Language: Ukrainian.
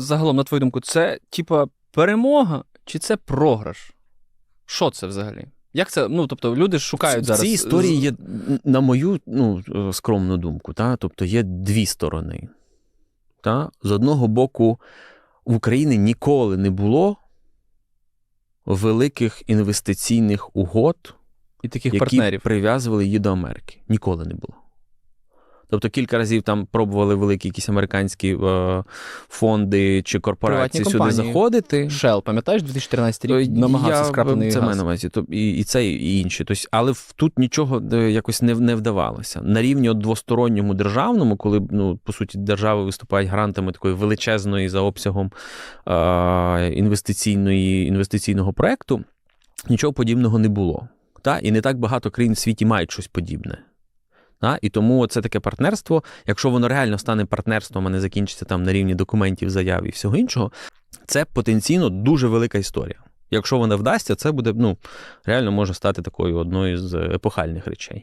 Загалом, на твою думку, це типа перемога чи це програш? Що це взагалі? Як це? Ну, тобто, люди шукають в зараз. цій історії є, на мою ну, е, скромну думку, та? тобто є дві сторони. Та? З одного боку, в Україні ніколи не було великих інвестиційних угод, і таких які партнерів. прив'язували її до Америки. Ніколи не було. Тобто кілька разів там пробували великі якісь американські е, фонди чи корпорації Приватні сюди заходити. Shell, пам'ятаєш, 2014 Е, рік намагався я, скраплений Це газ. маю на увазі. І, і це, і інші. Тобто, але тут нічого е, якось не, не вдавалося. На рівні от двосторонньому державному, коли ну, по суті держави виступають грантами такої величезної за обсягом е, інвестиційної, інвестиційного проекту, нічого подібного не було. Та? І не так багато країн в світі мають щось подібне. Та? І тому це таке партнерство, якщо воно реально стане партнерством, а не закінчиться там на рівні документів, заяв і всього іншого, це потенційно дуже велика історія. Якщо вона вдасться, це буде ну, реально може стати такою одною з епохальних речей.